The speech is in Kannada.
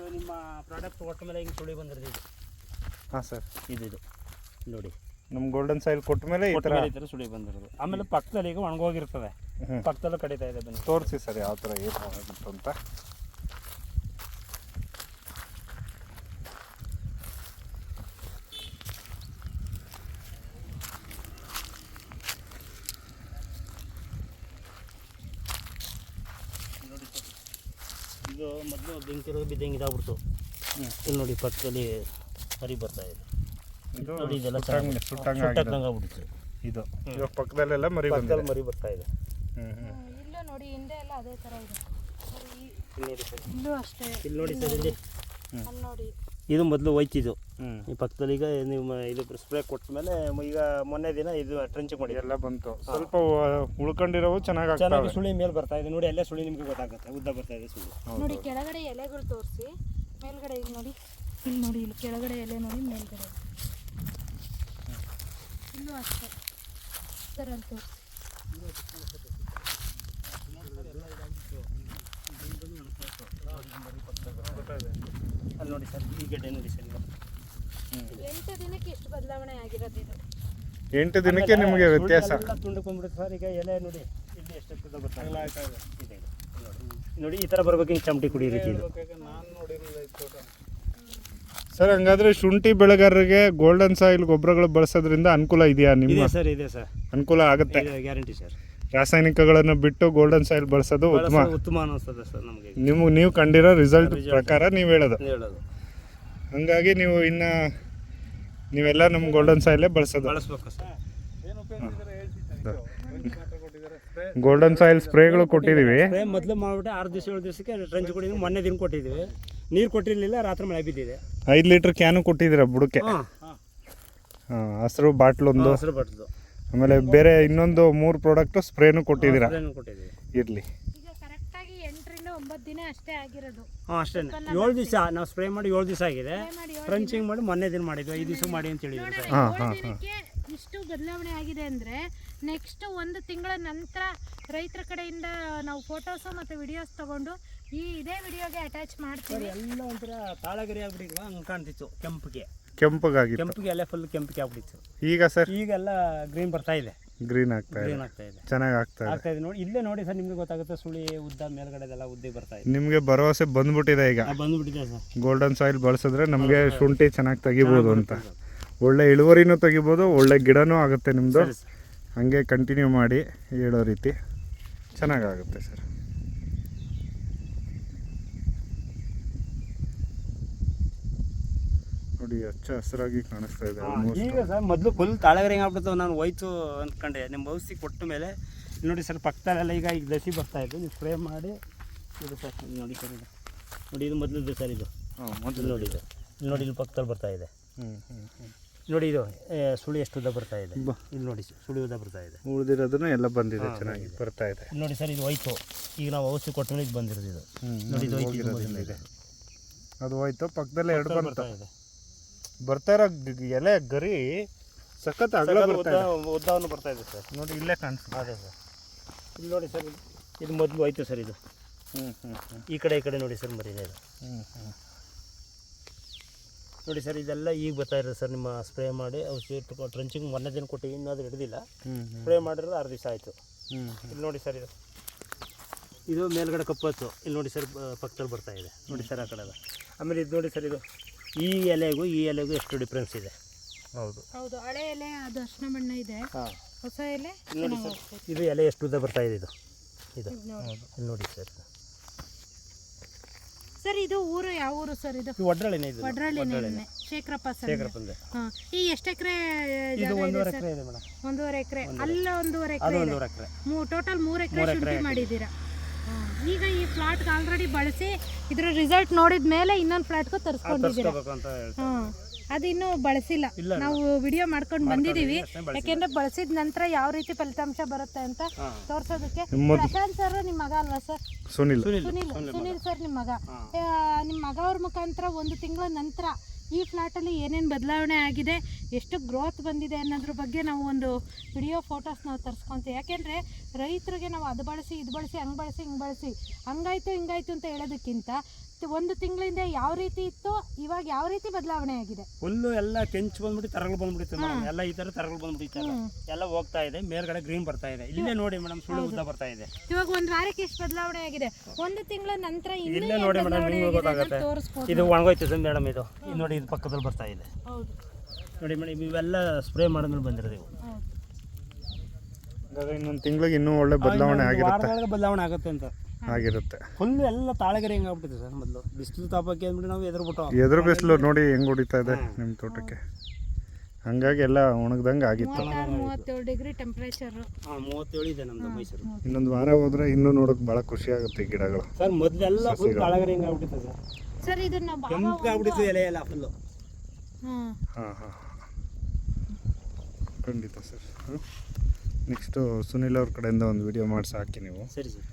ಇದು ನಿಮ್ಮ ಪ್ರಾಡಕ್ಟ್ ಒಟ್ಟ ಮೇಲೆ ಹಿಂಗೆ ಸುಳಿ ಬಂದಿರೋದು ಇದು. ಹಾಂ ಸರ್. ಇದು ಇದು. ನೋಡಿ. ನಮ್ಮ ಗೋಲ್ಡನ್ ಸಾಯಿಲ್ ಕೊಟ್ಟ ಮೇಲೆ ಈ ಕೊಟ್ಟ ಥರ ಈ ಥರ ಸುಳಿ ಬಂದಿರೋದು. ಆಮೇಲೆ ಪಕ್ಕದಲ್ಲಿ ಈಗ ಒಣಗೋಗಿರ್ತದೆ. ಪಕ್ಕದಲ್ಲೂ ಕಡಿತಾ ಇದೆ ಬನ್ನಿ. ತೋರಿಸಿ ಸರ್ ಯಾವ ಥರ ಏನು ಅಂತ ನೋಡಿ ಸರ್ ಇದು ಮೊದಲು ಬೆಂಕಿರೋದು ಬಿದ್ದಂಗೆ ಇದಾಗ್ಬಿಡ್ತು. ಇಲ್ಲಿ ನೋಡಿ ಪಕ್ಕದಲ್ಲಿ ಹರಿ ಬರ್ತಾ ಇದೆ. ಇದು ನೋಡಿ ಇದೆಲ್ಲ ಸುಟ್ಟಂಗೆ ಸುಟ್ಟಂಗೆ ಸುಟ್ಟಂಗೆ ಆಗ್ಬಿಡುತ್ತೆ ಇದು. ಇವಾಗ ಪಕ್ಕದಲ್ಲೆಲ್ಲ ಮರಿ ಪಕ್ಕದಲ್ಲಿ ಮರಿ ಬರ್ತಾ ಇದೆ. ಇಲ್ಲೂ ನೋಡಿ ಹಿಂದೆ ಎಲ್ಲ ಅದೇ ಥರ ಇದೆ. ಇಲ್ಲಿ ನೋಡಿ ಸರ್. ಇಲ್ಲೂ ಅಷ್ಟೇ. ಇಲ್ಲಿ ನೋಡಿ ಸರ್ ಇಲ್ಲಿ. ಅಲ್ಲಿ ನೋಡಿ. ಇದು ಮೊದಲು ಹೋಯ್ತಿದ್ದು. ಈ ಪಕ್ಕದಲ್ಲಿ ಈಗ ನಿಮ್ಮ ಇದು ಸ್ಪ್ರೇ ಕೊಟ್ಟ ಮೇಲೆ ಈಗ ಮೊನ್ನೆ ದಿನ ಇದು ಟ್ರೆಂಚ್ ಮಾಡಿ ಎಲ್ಲ ಬಂತು. ಸ್ವಲ್ಪ ಉಳ್ಕೊಂಡಿರೋ ಉಳ್ಕೊಂಡಿರೋವು ಚೆನ್ನಾಗಿ ಚೆನ್ನಾಗಿ ಸುಳಿ ಮೇಲೆ ಬರ್ತಾ ಇದೆ. ನೋಡಿ ಎಲ್ಲ ಸುಳಿ ನಿಮಗೆ ಗೊತ್ತಾಗುತ್ತೆ. ಉದ್ದ ಬರ್ತಾ ಇದೆ ಸುಳಿ. ನೋಡಿ ಕೆಳಗಡೆ ಎಲೆಗಳು ತೋರಿಸಿ. ಮೇಲ್ಗಡೆ ಇಲ್ಲಿ ನೋಡಿ. ಇಲ್ಲಿ ನೋಡಿ ಇಲ್ಲಿ ಕೆಳಗಡೆ ಎಲೆ ನೋಡಿ ಮೇಲ್ಗಡೆ ಇಲ್ಲೂ ಅಷ್ಟೇ. ಸರ್ ತೋರಿಸಿ. ಅಲ್ಲಿ ನೋಡಿ ಸರ್ ಈ ಗೆಡ್ಡೆ ನೋಡಿ ಸರ್ ಎಂಟು ದಿನಕ್ಕೆ ಎಷ್ಟು ಬದಲಾವಣೆ ಆಗಿರೋದು ಇದು. ಎಂಟು ದಿನಕ್ಕೆ ನಿಮಗೆ ವ್ಯತ್ಯಾಸ. ತುಂಡ್ಕೊಂಡ್ಬಿಡುತ್ತೆ ಸರ್ ಈಗ ಎಲೆ ನೋಡಿ ಇಲ್ಲಿ ಎಷ್ಟು ಇದೆ. ನೋಡಿ. ಈ ಥರ ಬರ್ಬೇಕು ಹಿಂಗೆ ಚಮಟಿ ಕುಡಿ ರೀತಿ ಇದು. ಸರ್ ಹಂಗಾದ್ರೆ ಶುಂಠಿ ಬೆಳೆಗಾರರಿಗೆ ಗೋಲ್ಡನ್ ಸಾಯಿಲ್ ಗೊಬ್ಬರಗಳು ಬಳಸೋದ್ರಿಂದ ಅನುಕೂಲ ಇದೆಯಾ ಇದೆ ನಿಮ್ಮ ಸರ್ ಇದೆ ಸರ್. ಅನುಕೂಲ ಆಗುತ್ತೆ. Guarantee sir. ರಾಸಾಯನಿಕಗಳನ್ನು ಬಿಟ್ಟು ಗೋಲ್ಡನ್ ಸಾಯಿಲ್ ಬಳಸೋದು ಉತ್ತಮ. ಉತ್ತಮ ಅನಿಸ್ತದೆ ಸರ್ ನಮಗೆ ನಿಮ್ಗೆ ನೀವು ಕಂಡಿರೋ ರಿಸಲ್ಟ್ ಪ್ರಕಾರ ನೀವು ಹೇಳೋದು. ಹೇಳೋದು. ಹಂಗಾಗಿ ನೀವು ಇನ್ನ ನೀವೆಲ್ಲ ನಮ್ಮ ಗೋಲ್ಡನ್ ಸಾಯಿಲೇ ಬಳಸೋದು. ಬಳಸ್ಬೇಕು ಸರ್. ಗೋಲ್ಡನ್ ಸಾಯಿಲ್ ಸ್ಪ್ರೇಗಳು ಕೊಟ್ಟಿದ್ದೀವಿ ಮೊದಲು ಮಾಡ್ಬಿಟ್ಟು ಆರು ದಿವಸ ಏಳು ದಿವಸಕ್ಕೆ ಟ್ರೆಂಚ್ ಕೊಡಿ ಮೊನ್ನೆ ದಿನ ಕೊಟ್ಟಿದ್ದೀವಿ ನೀರು ಕೊಟ್ಟಿರಲಿಲ್ಲ ರಾತ್ರಿ ಮಳೆ ಬಿದ್ದಿದೆ. ಐದು ಲೀಟ್ರ್ ಕ್ಯಾನು ಕೊಟ್ಟಿದ್ದೀರಾ ಬುಡಕ್ಕೆ? ಹಸಿರು ಬಾಟ್ಲೊಂದು. ಹಸಿರು ಬಟ್ಟದು ಆಮೇಲೆ ಬೇರೆ ಇನ್ನೊಂದು ಮೂರು ಪ್ರಾಡಕ್ಟು ಸ್ಪ್ರೇನು ಕೊಟ್ಟಿದ್ದೀರಾ? ಕೊಟ್ಟಿದ್ದೀವಿ. ಇರಲಿ. ಈಗ ಕರೆಕ್ಟಾಗಿ ಎಂಟರಿಂದ ಒಂಬತ್ತು ದಿನ ಅಷ್ಟೇ ಆಗಿರೋದು. ಹಾಂ ಅಷ್ಟೇ. ಏಳು ದಿವಸ ನಾವು ಸ್ಪ್ರೇ ಮಾಡಿ ಏಳು ದಿವಸ ಆಗಿದೆ. ಮಾಡಿ ಏಳು ಮಾಡಿ ಮೊನ್ನೆ ದಿನ ಮಾಡಿದ್ವಿ. ಐದು ದಿವಸ ಮಾಡಿ ಅಂತ ಹೇಳಿದ್ರು ಸರ್. ಹಾ, ಏಳು ಹಾ, ದಿನಕ್ಕೆ ಇಷ್ಟು ಬದಲಾವಣೆ ಆಗಿದೆ ಅಂದ್ರೆ ನೆಕ್ಸ್ಟ್ ಒಂದು ತಿಂಗಳ ನಂತರ ರೈತರ ಕಡೆಯಿಂದ ನಾವು ಫೋಟೋಸು ಮತ್ತು ವಿಡಿಯೋಸ್ ತಗೊಂಡು ಈ ಇದೇ ವಿಡಿಯೋಗೆ ಅಟ್ಯಾಚ್ ಮಾಡ್ತೀವಿ. ಎಲ್ಲ ಒಂಥರ ತಾಳಗರಿ ಆಗ್ಬಿಟ್ಟಿಲ್ವಾ ಹಂಗೆ ಕಾಣ್ತಿತ್ತು ಕೆಂಪಿಗೆ. ಕೆಂಪಗಾಗಿತ್ತು. ಕೆಂಪಿಗೆ ಎಲ್ಲ ಫುಲ್ ಕೆಂಪಿಗೆ ಆಗ್ಬಿಟ್ಟಿತ್ತು. ಈಗ ಸರ್ ಈಗೆಲ್ಲ ಗ್ರೀನ್ ಬರ್ತಾ ಇದೆ. ಗ್ರೀನ್ ಆಗ್ತಾ ಇದೆ. ಗ್ರೀನ್ ಆಗ್ತಾ ಇದೆ. ಚೆನ್ನಾಗಿ ಆಗ್ತಾ ಇದೆ. ಆಗ್ತಾ ಇದೆ. ನೋಡಿ ಇಲ್ಲೇ ನೋಡಿ ಸರ್ ನಿಮಗೆ ಗೊತ್ತಾಗುತ್ತೆ ಸುಳಿ ಉದ್ದ ಮೇಲ್ಗಡೆದೆಲ್ಲ ಉದ್ದಿ ಬರ್ತಾ ಇದೆ. ನಿಮಗೆ ಭರವಸೆ ಬಂದ್ಬಿಟ್ಟಿದೆ ಈಗ. ಆ, ಬಂದ್ಬಿಟ್ಟಿದೆ ಸರ್ ಗೋಲ್ಡನ್ ಸಾಯಿಲ್ ಬಳಸಿದ್ರೆ ನಮಗೆ ಶುಂಠಿ ಚೆನ್ನಾಗಿ ತೆಗಿಬೋದು ಅಂತ. ಒಳ್ಳೆ ಇಳುವರಿನೂ ತೆಗಿಬೋದು ಒಳ್ಳೆ ಗಿಡನೂ ಆಗುತ್ತೆ ನಿಮ್ಮದು ಸರಿ ಸರ್. ಹಾಗೆ ಕಂಟಿನ್ಯೂ ಮಾಡಿ ಹೇಳೋ ರೀತಿ. ಚೆನ್ನಾಗಾಗುತ್ತೆ ಸರ್ ನೋಡಿ ಹಚ್ಚ ಹಸಿರಾಗಿ ಕಾಣಿಸ್ತಾ ಇದೆ ಹಾ, ಈಗ ಸರ್ ಮೊದಲು ಫುಲ್ ತಾಳಗರಿ ಆಗ್ಬಿಡ್ತಾವೆ ನಾನು ಹೋಯ್ತು ಅಂದ್ಕೊಂಡೆ ನಿಮ್ಮ ಔಷಧಿ ಕೊಟ್ಟ ಮೇಲೆ ಇಲ್ಲಿ ನೋಡಿ ಸರ್ ಪಕ್ಕದಲ್ಲೆಲ್ಲ ಈಗ ಈಗ ದಸಿ ಬರ್ತಾ ಇದ್ದು ನೀವು ಸ್ಪ್ರೇ ಮಾಡಿ ಇದು ಸರ್ ಇಲ್ಲಿ ನೋಡಿ ಸರ್ ಇದು. ನೋಡಿ ಇದು ಮೊದಲದ್ದು ಸರ್ ಇದು. ಮೊದಲು ನೋಡಿ ಇದು. ಇಲ್ಲಿ ನೋಡಿ ಇಲ್ಲಿ ಪಕ್ಕದಲ್ಲಿ ಬರ್ತಾ ಇದೆ. ನೋಡಿ ಇದು ಏ, ಸುಳಿ ಎಷ್ಟು ಉದ್ದ ಬರ್ತಾ ಇದೆ. ಬಾ. ಇಲ್ಲಿ ನೋಡಿ ಸುಳಿ ಉದ್ದ ಬರ್ತಾ ಇದೆ. ಉಳಿದಿರೋದನ್ನ ಎಲ್ಲ ಬಂದಿದೆ ಹಾ, ಚೆನ್ನಾಗಿ ಬರ್ತಾ ಇದೆ. ಇಲ್ಲಿ ನೋಡಿ ಸರ್ ಇದು ಹೋಯ್ತು. ಈಗ ನಾವು ಔಷಧಿ ಕೊಟ್ಟ ಮೇಲೆ ಇದು ಬಂದಿರೋದು ಇದು. ನೋಡಿ ಇದು ಹೋಯ್ತು ಇದು ಹೋಗಿರೋದು ಅದು ಹೋಯ್ತು ಪಕ್ಕದಲ್ಲೇ ಎರಡು ಬರ್ತಾ ಇದೆ. ಬರ್ತಾ ಇರೋ ಎಲೆ ಗರಿ ಸಖತ್ ಅಗಲ ಬರ್ತಾ ಇದೆ. ಉದ್ದವನ್ನು ಬರ್ತಾ ಇದೆ ಸರ್. ನೋಡಿ ಇಲ್ಲೇ ಕಾಣಿಸ್ತಾ ಅದೇ ಸರ್. ಇಲ್ಲಿ ನೋಡಿ ಸರ್ ಇದು- ಮೊದಲು ಆಯ್ತು ಸರ್ ಇದು. ಹ್ಞೂ ಹ್ಞೂ ಈ ಕಡೆ ಈ ಕಡೆ ನೋಡಿ ಸರ್ ಮರಿದೆ ಇದು ಹ್ಞೂ ಹ್ಞೂ ನೋಡಿ ಸರ್ ಇದೆಲ್ಲ ಈಗ ಬರ್ತಾ ಇರೋದು ಸರ್ ನಿಮ್ಮ ಸ್ಪ್ರೇ ಮಾಡಿ ಔಷಧಿ ಟ್ರಂಚಿಂಗ್ ಮೊನ್ನೆ ದಿನ ಕೊಟ್ಟು ಇನ್ನೂ ಅದು ಹಿಡಿದಿಲ್ಲ ಸ್ಪ್ರೇ ಮಾಡಿರೋದು ಆರು ದಿವಸ ಆಯಿತು. ಹ್ಞೂ ಇಲ್ಲಿ ನೋಡಿ ಸರ್ ಇದು. ಇದು ಮೇಲ್ಗಡೆ ಕಪ್ಪತ್ತು ಇಲ್ಲಿ ನೋಡಿ ಸರ್ ಪಕ್ಕದಲ್ಲಿ ಬರ್ತಾ ಇದೆ. ನೋಡಿ ಸರ್ ಆ ಕಡೆ ಆಮೇಲೆ ಇದು ನೋಡಿ ಸರ್ ಇದು. ಈ ಎಲೆಗೂ ಈ ಎಲೆಗೂ ಎಷ್ಟು ಡಿಫ್ರೆನ್ಸ್ ಇದೆ? ಹೌದು. ಹೌದು ಹಳೆ ಎಲೆ ಅದು ಅರ್ಶಿನ ಬಣ್ಣ ಇದೆ. ಹಾಂ. ಹೊಸ ಎಲೆ ನೋಡಿ ಸರ್ ಇದು ಎಲೆ ಎಷ್ಟು ಉದ್ದ ಬರ್ತಾ ಇದೆ ಇದು? ಇದು. ನೋಡಿ. ಸರ್. ಸರ್ ಇದು ಊರು ಯಾವ ಊರು ಸರ್ ಇದು? ಒಡ್ರಳಿನೇ ಇದು. ವಡ್ರಳ್ಳಿನೇ ಶೇಖರಪ್ಪ ಸರ್ ಶೇಖರಪ್ಪಂದೆ. ಹಾ ಈ ಎಷ್ಟು ಎಕರೆ ಇದು ಒಂದೂವರೆ ಎಕರೆ ಇದೆ ಮೇಡಮ್. ಒಂದೂವರೆ ಎಕರೆ. ಅಲ್ಲ ಒಂದೂವರೆ ಅದು ಎಕರೆ. ಒಂದೂವರೆ ಎಕರೆ ಟೋಟಲ್ ಮೂರು ಎಕರೆ ಮೂರ್ ಎಕ್ರೆ ಶುಂಠಿ ಮಾಡಿದ್ದೀರಾ. ಈಗ ಈ ಫ್ಲಾಟ್ ಆಲ್ರೆಡಿ ಬಳಸಿ ಇದ್ರ ರಿಸಲ್ಟ್ ನೋಡಿದ ಮೇಲೆ ಇನ್ನೊಂದು ಫ್ಲಾಟ್ಗೂ ತರಿಸ್ಕೊಂಡಿದ್ದೀರಾ ತರಿಸ್ಕೋಬೇಕು ಅಂತ ಹೇಳ್ತಾರೆ ಹಾಂ ಅದು ಇನ್ನೂ ಬಳಸಿಲ್ಲ. ಇಲ್ಲ ನಾವು ವಿಡಿಯೋ ಮಾಡ್ಕೊಂಡು ಬಂದಿದ್ದೀವಿ. ಯಾಕೆಂದ್ರೆ ಬಳಸಿದ ನಂತರ ಯಾವ ರೀತಿ ಫಲಿತಾಂಶ ಬರುತ್ತೆ ಅಂತ ತೋರ್ಸೋದಕ್ಕೆ ಪ್ರಶಾಂತ್ ಸರ್ ನಿಮ್ಮ ಮಗ ಅಲ್ವಾ ಸರ್? ಸುನಿಲ್. ಸುನಿಲ್. ಸುನಿಲ್ ಸರ್ ನಿಮ್ಮ ಮಗ. ನಿಮ್ಮ ಮಗ ಅವ್ರ ಮುಖಾಂತರ ಒಂದು ತಿಂಗಳ ನಂತರ ಈ ಫ್ಲಾಟಲ್ಲಿ ಏನೇನು ಬದಲಾವಣೆ ಆಗಿದೆ, ಎಷ್ಟು ಗ್ರೋತ್ ಬಂದಿದೆ ಅನ್ನೋದ್ರ ಬಗ್ಗೆ ನಾವು ಒಂದು ವಿಡಿಯೋ ಫೋಟೋಸ್ ನಾವು ತರಿಸ್ಕೊಂತೀವಿ. ಯಾಕೆಂದರೆ ರೈತರಿಗೆ ನಾವು ಅದು ಬಳಸಿ, ಇದು ಬಳಸಿ, ಹಂಗೆ ಬಳಸಿ, ಹಿಂಗೆ ಬಳಸಿ, ಹಂಗಾಯ್ತು, ಹಿಂಗಾಯ್ತು ಅಂತ ಹೇಳೋದಕ್ಕಿಂತ ಒಂದು ತಿಂಗಳಿಂದ ಯಾವ ರೀತಿ ಇತ್ತು ಇವಾಗ ಯಾವ ರೀತಿ ಬದಲಾವಣೆ ಆಗಿದೆ? ಹುಲ್ಲು ಎಲ್ಲ ಕೆಂಚು ಬಂದ್ಬಿಟ್ಟು ತರಗಳು ಬಂದ್ಬಿಡುತ್ತೆ ಮೇಡಮ್ ಎಲ್ಲ ಈ ತರ ತರಗಳು ಬಂದ್ಬಿಟ್ಟಿತ್ತು. ಎಲ್ಲ. ಹೋಗ್ತಾ ಇದೆ. ಮೇಲ್ಗಡೆ ಗ್ರೀನ್ ಬರ್ತಾ ಇದೆ. ಇಲ್ಲೇ ನೋಡಿ ಮೇಡಮ್ ಸುಳ್ಳು ಉದ್ದ ಬರ್ತಾ ಇದೆ. ಇವಾಗ ಒಂದ್ ವಾರಕ್ಕೆ ಎಷ್ಟು ಬದಲಾವಣೆ ಆಗಿದೆ? ಒಂದು ತಿಂಗಳ ನಂತರ ಇಲ್ಲೇ ನೋಡಿ ಮೇಡಮ್ ನಿಮಗೆ ಗೊತ್ತಾಗುತ್ತೆ. ಇದು ಒಣಗೋಯ್ತು ಸರ್ ಮೇಡಮ್ ಇದು ಇದು ನೋಡಿ ಇದು ಪಕ್ಕದಲ್ಲಿ ಬರ್ತಾ ಇದೆ. ಹೌದು. ನೋಡಿ ಮೇಡಮ್ ಇವೆಲ್ಲ ಸ್ಪ್ರೇ ಮಾಡಿದ್ಮೇಲೆ ಬಂದಿರೋದು ಇವು. ಹಾಗಾದ್ರೆ ಇನ್ನೊಂದು ತಿಂಗಳಿಗೆ ಇನ್ನೂ ಒಳ್ಳೆ ಬದಲಾವಣೆ ಆಗಿರುತ್ತೆ. ಬದಲಾವಣೆ ಆಗುತ್ತೆ ಅಂತ. ಆಗಿರುತ್ತೆ. ಫುಲ್ ಎಲ್ಲ ತಾಳಗರೆ ಹೆಂಗೆ ಆಗ್ಬಿಟ್ಟಿದೆ ಸರ್ ಮೊದಲು. ಬಿಸಿಲು ತಾಪಕ್ಕೆ ಅಂದ್ಬಿಟ್ಟು ನಾವು ಎದುರುಬಿಟ್ಟು ಎದುರು ಬಿಸಿಲು ನೋಡಿ ಹೆಂಗ್ ಹೊಡಿತಾ ಇದೆ ನಿಮ್ಮ ತೋಟಕ್ಕೆ. ಹಂಗಾಗಿ ಎಲ್ಲ ಒಣಗ್ದಂಗೆ ಆಗಿತ್ತು. ಮೂವತ್ತೇಳು ಡಿಗ್ರಿ ಟೆಂಪ್ರೇಚರ್ ಹಾಂ ಮೂವತ್ತೇಳು ಇದೆ ನಮ್ಮದು ಮೈಸೂರು. ಇನ್ನೊಂದು ವಾರ ಹೋದ್ರೆ ಇನ್ನೂ ನೋಡೋಕೆ ಭಾಳ ಖುಷಿ ಆಗುತ್ತೆ ಈ ಗಿಡಗಳು. ಸರ್ ಮೊದಲೆಲ್ಲ ಫುಲ್ ತಾಳಗರೆ ಹೆಂಗೆ ಆಗ್ಬಿಟ್ಟಿದೆ ಸರ್. ಸರ್ ಇದನ್ನ ಭಾಗ ಕೆಂಪು ಆಗ್ಬಿಟ್ಟಿತ್ತು ಎಲೆ ಎಲ್ಲ ಫುಲ್ಲು ಹಾಂ. ಹಾಂ ಹಾಂ ಖಂಡಿತ ಸರ್. ನೆಕ್ಸ್ಟು ಸುನಿಲ್ ಅವ್ರ ಕಡೆಯಿಂದ ಒಂದು ವಿಡಿಯೋ ಮಾಡಿಸಿ ಹಾಕಿ ನೀವು. ಸರಿ ಸರ್.